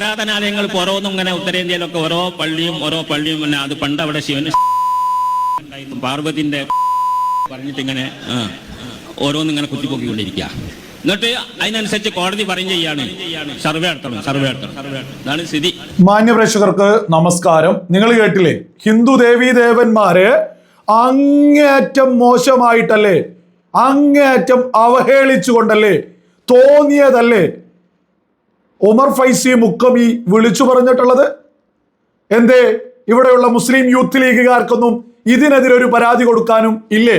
ആരാധനാലയങ്ങൾ ഇപ്പോൾ ഓരോന്നും ഇങ്ങനെ ഉത്തരേന്ത്യയിലൊക്കെ ഓരോ പള്ളിയും ഓരോ പള്ളിയും പിന്നെ അത് പണ്ട് അവിടെ ശിവന്. പാർവതിന്റെ പറഞ്ഞിട്ട് ഇങ്ങനെ ഓരോന്നിങ്ങനെ കുത്തിപ്പൊക്കിക്കൊണ്ടിരിക്കുക. എന്നിട്ട് അതിനനുസരിച്ച് കോടതി പറഞ്ഞു ചെയ്യാണ്. സർവേ നടത്തണം സർവേ നടത്തണം. ഇതാണ് സ്ഥിതി. മാന്യപ്രേക്ഷകർക്ക് നമസ്കാരം. നിങ്ങൾ കേട്ടില്ലേ? ഹിന്ദു ദേവീ ദേവന്മാരെ അങ്ങേയറ്റം മോശമായിട്ടല്ലേ അങ്ങേയറ്റം അവഹേളിച്ചുകൊണ്ടല്ലേ തോന്നിയതല്ലേ ഉമർ ഫൈസി മുക്കമി വിളിച്ചു പറഞ്ഞിട്ടുള്ളത്? എന്തേ? ഇവിടെയുള്ള മുസ്ലിം യൂത്ത് ലീഗുകാർക്കൊന്നും ഇതിനെതിരെ ഒരു പരാതി കൊടുക്കാനും ഇല്ലേ?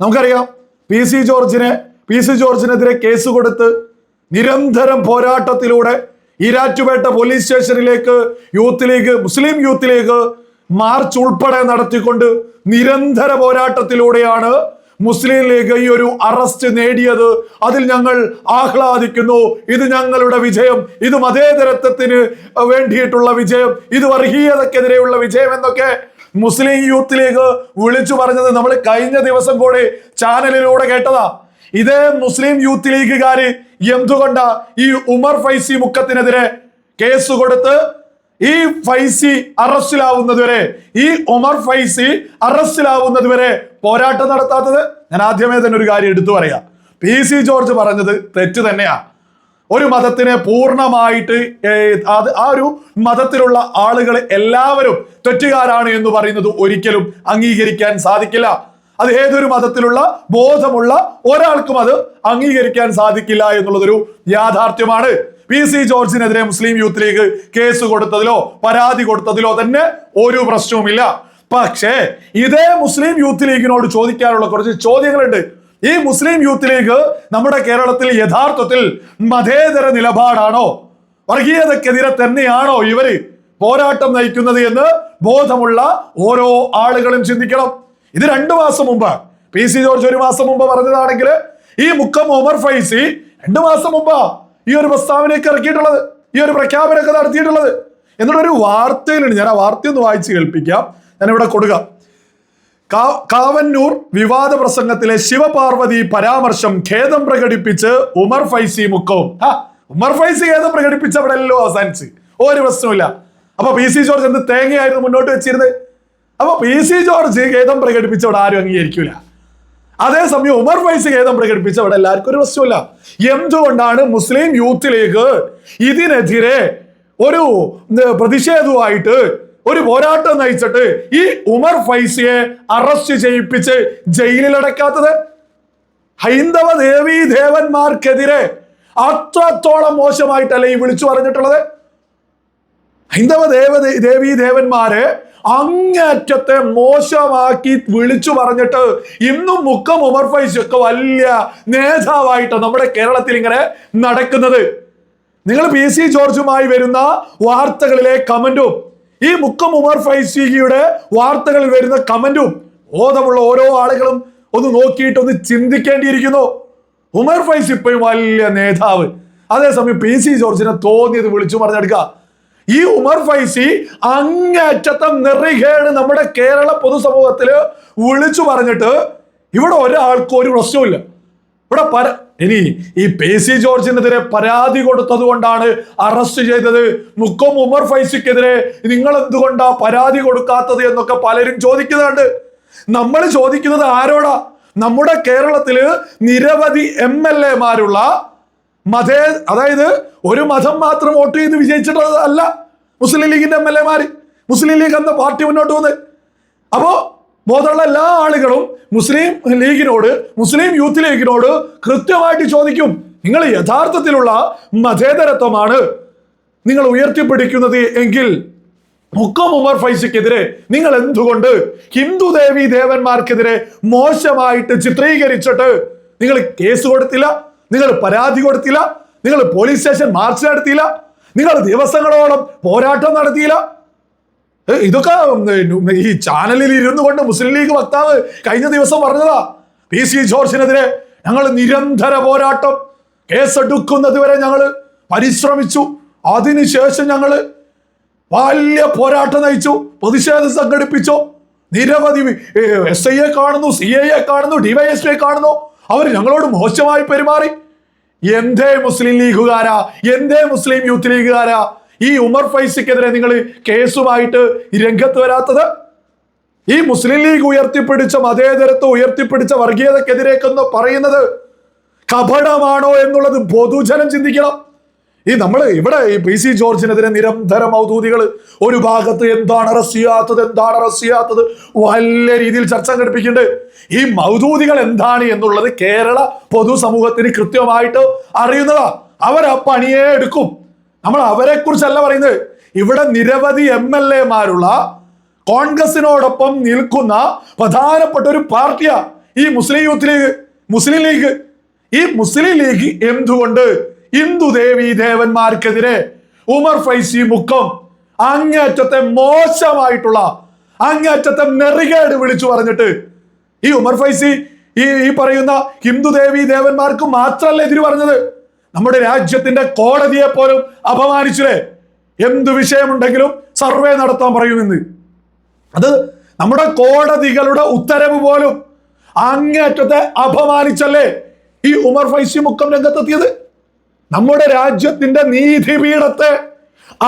നമുക്കറിയാം പി സി ജോർജിനെ പി സി ജോർജിനെതിരെ കേസ് കൊടുത്ത് നിരന്തരം പോരാട്ടത്തിലൂടെ ഈരാറ്റുപേട്ട പോലീസ് സ്റ്റേഷനിലേക്ക് youth league Muslim youth league march ഉൾപ്പെടെ നടത്തിക്കൊണ്ട് നിരന്തര പോരാട്ടത്തിലൂടെയാണ് മുസ്ലിം ലീഗ് ഈ ഒരു അറസ്റ്റ് നേടിയത് അതിൽ ഞങ്ങൾ ആഹ്ലാദിക്കുന്നു. ഇത് ഞങ്ങളുടെ വിജയം. ഇത് മതേതരത്വത്തിന് വേണ്ടിയിട്ടുള്ള വിജയം. ഇത് വർഗീയതക്കെതിരെയുള്ള വിജയം എന്നൊക്കെ മുസ്ലിം യൂത്ത് ലീഗ് വിളിച്ചു പറഞ്ഞത് നമ്മൾ കഴിഞ്ഞ ദിവസം കൂടി ചാനലിലൂടെ കേട്ടതാ. ഇതേ മുസ്ലിം യൂത്ത് ലീഗുകാര് എന്തുകൊണ്ടാ ഈ ഉമർ ഫൈസി മുക്കത്തിനെതിരെ കേസ് കൊടുത്ത് ഈ ഫൈസി അറസ്റ്റിലാവുന്നത് വരെ ഈ ഉമർ ഫൈസി അറസ്റ്റിലാവുന്നത് വരെ പോരാട്ടം നടത്താത്തത് ഞാൻ ആദ്യമേ തന്നെ ഒരു കാര്യം എടുത്തു പറയാം. പി സി ജോർജ് പറഞ്ഞത് തെറ്റ് തന്നെയാ. ഒരു മതത്തിനെ പൂർണമായിട്ട് അത് ആ ഒരു മതത്തിലുള്ള ആളുകൾ എല്ലാവരും തെറ്റുകാരാണ് എന്ന് പറയുന്നത് ഒരിക്കലും അംഗീകരിക്കാൻ സാധിക്കില്ല. അത് ഏതൊരു മതത്തിലുള്ള ബോധമുള്ള ഒരാൾക്കും അത് അംഗീകരിക്കാൻ സാധിക്കില്ല എന്നുള്ളതൊരു യാഥാർത്ഥ്യമാണ്. പി സി ജോർജിനെതിരെ മുസ്ലിം യൂത്ത് ലീഗ് കേസ് കൊടുത്തതിലോ പരാതി കൊടുത്തതിലോ തന്നെ ഒരു പ്രശ്നവുമില്ല. പക്ഷേ ഇതേ മുസ്ലിം യൂത്ത് ലീഗിനോട് ചോദിക്കാനുള്ള കുറച്ച് ചോദ്യങ്ങളുണ്ട്. ഈ മുസ്ലിം യൂത്ത് ലീഗ് നമ്മുടെ കേരളത്തിൽ യഥാർത്ഥത്തിൽ മതേതര നിലപാടാണോ? വർഗീയതക്കെതിരെ തന്നെയാണോ ഇവർ പോരാട്ടം നയിക്കുന്നത് എന്ന് ബോധമുള്ള ഓരോ ആളുകളും ചിന്തിക്കണം. ഇത് രണ്ടു മാസം മുമ്പ്. പി സി ജോർജ് ഒരു മാസം മുമ്പ് പറഞ്ഞതാണെങ്കിൽ ഈ മുക്കം ഒമർ ഫൈസി രണ്ടു മാസം മുമ്പാ ഈ ഒരു പ്രസ്താവനയൊക്കെ ഇറക്കിയിട്ടുള്ളത് ഈ ഒരു പ്രഖ്യാപനമൊക്കെ നടത്തിയിട്ടുള്ളത്. എന്നിട്ടൊരു വാർത്തയിലുണ്ട്. ഞാൻ ആ വാർത്ത ഒന്ന് വായിച്ച് കേൾപ്പിക്കാം. ഞാൻ ഇവിടെ കൊടുക്കാം കാവന്നൂർ വിവാദ പ്രസംഗത്തിലെ ശിവപാർവതി പരാമർശം ഖേദം പ്രകടിപ്പിച്ച് ഉമർ ഫൈസി മുക്കവും ഉമർ ഫൈസി ഖേദം പ്രകടിപ്പിച്ച് അവിടെ എല്ലോ അവസാനിച്ച്. ഒരു പ്രശ്നമില്ല അപ്പൊ പി സി ജോർജ് എന്ത് തേങ്ങയായിരുന്നു മുന്നോട്ട് വെച്ചിരുന്നത്? അപ്പൊ പി സി ജോർജ് ഖേദം പ്രകടിപ്പിച്ച് അവിടെ ആരും അംഗീകരിക്കൂല. അതേസമയം ഉമർ ഫൈസി ഖേദം പ്രകടിപ്പിച്ച അവിടെ എല്ലാവർക്കും ഒരു പ്രശ്നമില്ല എന്തുകൊണ്ടാണ് മുസ്ലിം യൂത്ത് ലീഗ് ഇതിനെതിരെ ഒരു പ്രതിഷേധവുമായിട്ട് ഒരു പോരാട്ടം നയിച്ചിട്ട് ഈ ഉമർ ഫൈസിയെ അറസ്റ്റ് ചെയ്യിപ്പിച്ച് ജയിലിലടക്കാത്തത്? ഹൈന്ദവ ദേവീ ദേവന്മാർക്കെതിരെ അത്രത്തോളം മോശമായിട്ടല്ലേ ഈ വിളിച്ചു പറഞ്ഞിട്ടുള്ളത്? ഹൈന്ദവ ദേവ ദേവീ ദേവന്മാരെ അങ്ങേറ്റത്തെ മോശമാക്കി വിളിച്ചു പറഞ്ഞിട്ട് ഇന്നും മുക്കം ഉമർ ഒക്കെ വലിയ നേതാവായിട്ട് നമ്മുടെ കേരളത്തിൽ ഇങ്ങനെ നടക്കുന്നത്. നിങ്ങൾ പി സി ജോർജുമായി വരുന്ന വാർത്തകളിലെ കമന്റും ഈ മുക്കം ഉമർ ഫൈസിയുടെ വാർത്തകളിൽ വരുന്ന കമന്റും ബോധമുള്ള ഓരോ ആളുകളും ഒന്ന് നോക്കിയിട്ട് ഒന്ന് ചിന്തിക്കേണ്ടിയിരിക്കുന്നു. ഉമർ ഫൈസ് ഇപ്പോഴും വലിയ നേതാവ്. അതേസമയം പി സി ജോർജിനെ തോന്നിയത് വിളിച്ചു പറഞ്ഞെടുക്കുക. ഈ ഉമർ ഫൈസി അങ്ങേറ്റത്തെ നെറികേട് നമ്മുടെ കേരള പൊതുസമൂഹത്തിൽ വിളിച്ചു പറഞ്ഞിട്ട് ഇവിടെ ഒരാൾക്കും ഒരു പ്രശ്നവുമില്ല. ഇവിടെ പര ഇനി ഈ പി സി ജോർജിനെതിരെ പരാതി കൊടുത്തത് കൊണ്ടാണ് അറസ്റ്റ് ചെയ്തത്. മുക്കം ഉമർ ഫൈസിക്കെതിരെ നിങ്ങൾ എന്തുകൊണ്ടാ പരാതി കൊടുക്കാത്തത് എന്നൊക്കെ പലരും ചോദിക്കുന്നുണ്ട്. നമ്മൾ ചോദിക്കുന്നത് ആരോടാ? നമ്മുടെ കേരളത്തിൽ നിരവധി എം എൽ എമാരുള്ള മതേ അതായത് ഒരു മതം മാത്രം വോട്ട് ചെയ്ത് വിജയിച്ചിട്ടുള്ളത് അല്ല മുസ്ലിം ലീഗിന്റെ എം എൽ എമാർ മുസ്ലിം ലീഗ് എന്ന പാർട്ടി മുന്നോട്ട് വന്ന് അപ്പോ ബോധമുള്ള എല്ലാ ആളുകളും മുസ്ലിം ലീഗിനോട് മുസ്ലിം യൂത്ത് ലീഗിനോട് കൃത്യമായിട്ട് ചോദിക്കും. നിങ്ങൾ യഥാർത്ഥത്തിലുള്ള മതേതരത്വമാണ് നിങ്ങൾ ഉയർത്തിപ്പിടിക്കുന്നത് എങ്കിൽ മുക്കം ഉമർ ഫൈസിക്കെതിരെ നിങ്ങൾ എന്തുകൊണ്ട് ഹിന്ദു ദേവി ദേവന്മാർക്കെതിരെ മോശമായിട്ട് ചിത്രീകരിച്ചിട്ട് നിങ്ങൾ കേസ് കൊടുത്തില്ല? നിങ്ങൾ പരാതി കൊടുത്തില്ല നിങ്ങൾ പോലീസ് സ്റ്റേഷൻ മാർച്ച് നടത്തിയില്ല നിങ്ങൾ ദിവസങ്ങളോളം പോരാട്ടം നടത്തിയില്ല. ഇതൊക്കെ ഈ ചാനലിൽ ഇരുന്നു കൊണ്ട് മുസ്ലിം ലീഗ് വക്താവ് കഴിഞ്ഞ ദിവസം പറഞ്ഞതാ. പി. സി. ജോർജിനെതിരെ ഞങ്ങൾ നിരന്തര പോരാട്ടം കേസെടുക്കുന്നത് വരെ ഞങ്ങൾ പരിശ്രമിച്ചു. അതിനുശേഷം ഞങ്ങൾ വലിയ പോരാട്ടം നയിച്ചു പ്രതിഷേധം സംഘടിപ്പിച്ചു. നിരവധി എസ് ഐയെ കാണുന്നു സി ഐയെ കാണുന്നു ഡിവൈഎസ്പിയെ കാണുന്നു. അവർ ഞങ്ങളോട് മോശമായി പെരുമാറി. എന്തേ മുസ്ലിം ലീഗുകാരാ? എന്തേ മുസ്ലിം യൂത്ത് ലീഗുകാരാ? ഈ ഉമർ ഫൈസിക്കെതിരെ നിങ്ങൾ കേസുമായിട്ട് രംഗത്ത് വരാത്തത്? ഈ മുസ്ലിം ലീഗ് ഉയർത്തിപ്പിടിച്ച മതേതരത്വം ഉയർത്തിപ്പിടിച്ച വർഗീയതക്കെതിരേക്കെന്ന് പറയുന്നത് കപടമാണോ എന്നുള്ളത് പൊതുജനം ചിന്തിക്കണം. ഈ നമ്മൾ ഇവിടെ ഈ പി സി ജോർജിനെതിരെ നിരന്തരം ഔദ്യോഗികൾ ഒരു ഭാഗത്ത് എന്താണ് അറസ്റ്റ് ചെയ്യാത്തത് എന്താണ് അറസ്റ്റ് ചെയ്യാത്തത് വലിയ രീതിയിൽ ചർച്ച സംഘടിപ്പിക്കുന്നുണ്ട്. ഈ മൗദൂതികൾ എന്താണ് എന്നുള്ളത് കേരള പൊതുസമൂഹത്തിന് കൃത്യമായിട്ട് അറിയുന്നതാ. അവർ ആ പണിയെ എടുക്കും. നമ്മൾ അവരെ കുറിച്ചല്ല പറയുന്നത്. ഇവിടെ നിരവധി എം എൽ എമാരുള്ള കോൺഗ്രസിനോടൊപ്പം നിൽക്കുന്ന പ്രധാനപ്പെട്ട ഒരു പാർട്ടിയാ ഈ Muslim youth league Muslim league. ഈ മുസ്ലിം ലീഗ് എന്തുകൊണ്ട് ഹിന്ദു ദേവി ദേവന്മാർക്കെതിരെ ഉമർ ഫൈസി മുക്കം അങ്ങേറ്റത്തെ മോശമായിട്ടുള്ള അങ്ങേറ്റത്തെ നെറികേട് വിളിച്ചു പറഞ്ഞിട്ട് ഈ ഉമർ ഫൈസി ഈ ഈ പറയുന്ന ഹിന്ദു ദേവി ദേവന്മാർക്ക് മാത്രമല്ല എതിര് പറഞ്ഞത്? നമ്മുടെ രാജ്യത്തിന്റെ കോടതിയെ പോലും അപമാനിച്ചില്ലേ? എന്ത് വിഷയമുണ്ടെങ്കിലും സർവേ നടത്താൻ പറയുമെന്ന് അത് നമ്മുടെ കോടതികളുടെ ഉത്തരവ് പോലും അങ്ങേറ്റത്തെ അപമാനിച്ചല്ലേ ഈ ഉമർ ഫൈസി മുക്കം രംഗത്തെത്തിയത്? നമ്മുടെ രാജ്യത്തിന്റെ നീതിപീഠത്തെ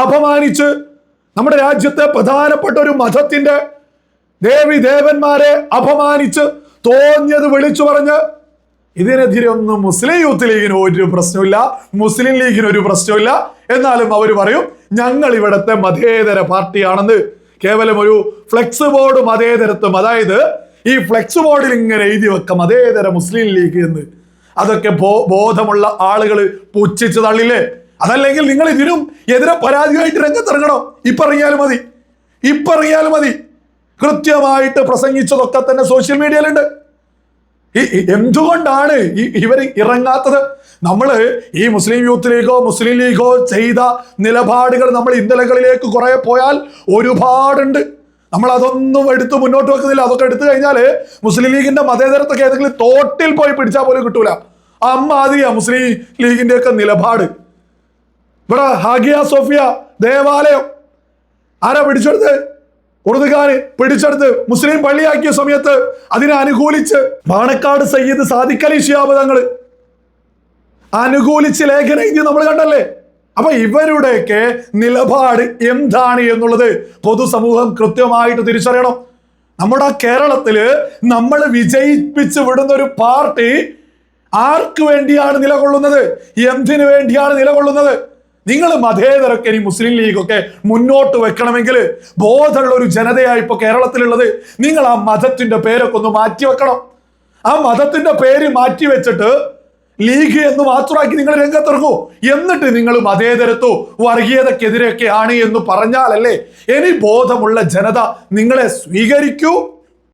അപമാനിച്ച് നമ്മുടെ രാജ്യത്തെ പ്രധാനപ്പെട്ട ഒരു മതത്തിന്റെ ദേവി ദേവന്മാരെ അപമാനിച്ച് തോന്നിയത് വിളിച്ചു പറഞ്ഞ് ഇതിനെതിരെ ഒന്നും മുസ്ലിം യൂത്ത് ലീഗിന് ഒരു പ്രശ്നമില്ല മുസ്ലിം ലീഗിന് ഒരു പ്രശ്നമില്ല എന്നാലും അവർ പറയും ഞങ്ങൾ ഇവിടുത്തെ മതേതര പാർട്ടിയാണെന്ന്. കേവലം ഒരു ഫ്ലെക്സ് ബോർഡ് മതേതരത്വം. അതായത് ഈ ഫ്ലെക്സ് ബോർഡിൽ ഇങ്ങനെ എഴുതി വെക്കാം മതേതര മുസ്ലിം ലീഗ് എന്ന്. അതൊക്കെ ബോധമുള്ള ആളുകൾ പുച്ഛിച്ച് തള്ളില്ലേ? അതല്ലെങ്കിൽ നിങ്ങൾ ഇതിനും എതിരെ പരാതിയായിട്ട് രംഗത്തിറങ്ങണോ? ഇപ്പറിയാലും മതി. ഇപ്പറിയാലും മതി. കൃത്യമായിട്ട് പ്രസംഗിച്ചതൊക്കെ തന്നെ സോഷ്യൽ മീഡിയയിലുണ്ട്. ഈ എന്തുകൊണ്ടാണ് ഈ ഇവർ ഇറങ്ങാത്തത്? നമ്മൾ ഈ മുസ്ലിം യൂത്ത് ലീഗോ മുസ്ലിം ലീഗോ ചെയ്ത നിലപാടുകൾ നമ്മൾ ഇന്നലകളിലേക്ക് കുറെ പോയാൽ ഒരുപാടുണ്ട്. നമ്മൾ അതൊന്നും എടുത്ത് മുന്നോട്ട് വെക്കുന്നില്ല. അതൊക്കെ എടുത്തു കഴിഞ്ഞാൽ മുസ്ലിം ലീഗിന്റെ മതേതരത്തൊക്കെ ഏതെങ്കിലും തോട്ടിൽ പോയി പിടിച്ചാൽ പോലും കിട്ടൂല. അമ്മാതിരിയാ മുസ്ലിം ലീഗിന്റെ ഒക്കെ നിലപാട്. ഇവിടെ ഹാഗിയ സോഫിയ ദേവാലയം. ആരാ പിടിച്ചെടുത്ത്? ഉറുദുകാര് പിടിച്ചെടുത്ത് മുസ്ലിം പള്ളിയാക്കിയ സമയത്ത് അതിനെ അനുകൂലിച്ച് പാണക്കാട് സയ്യിദ് സാദിഖലി ഷിയാബ് തങ്ങൾ. അനുകൂലിച്ച് ലേഖന എഴുതി നമ്മൾ കണ്ടല്ലേ? അപ്പൊ ഇവരുടെയൊക്കെ നിലപാട് എന്താണ് എന്നുള്ളത് പൊതുസമൂഹം കൃത്യമായിട്ട് തിരിച്ചറിയണം. നമ്മുടെ കേരളത്തിൽ നമ്മൾ വിജയിപ്പിച്ച് വിടുന്ന ഒരു പാർട്ടി ആർക്ക് വേണ്ടിയാണ് നിലകൊള്ളുന്നത്? എന്തിനു വേണ്ടിയാണ് നിലകൊള്ളുന്നത്? നിങ്ങൾ മതേതരൊക്കെ ഇനി മുസ്ലിം ലീഗൊക്കെ മുന്നോട്ട് വെക്കണമെങ്കിൽ ബോധമുള്ള ഒരു ജനതയായി ഇപ്പൊ കേരളത്തിലുള്ളത്. നിങ്ങൾ ആ മതത്തിന്റെ പേരൊക്കെ ഒന്ന് മാറ്റി വെക്കണം ആ മതത്തിന്റെ പേര് മാറ്റി വെച്ചിട്ട് ലീഗ് എന്ന് മാത്രമാക്കി നിങ്ങൾ രംഗത്തിറങ്ങൂ. എന്നിട്ട് നിങ്ങൾ മതേതരത്വോ വർഗീയതക്കെതിരെയൊക്കെയാണ് എന്ന് പറഞ്ഞാലല്ലേ? ഇനി ബോധമുള്ള ജനത നിങ്ങളെ സ്വീകരിക്കൂ.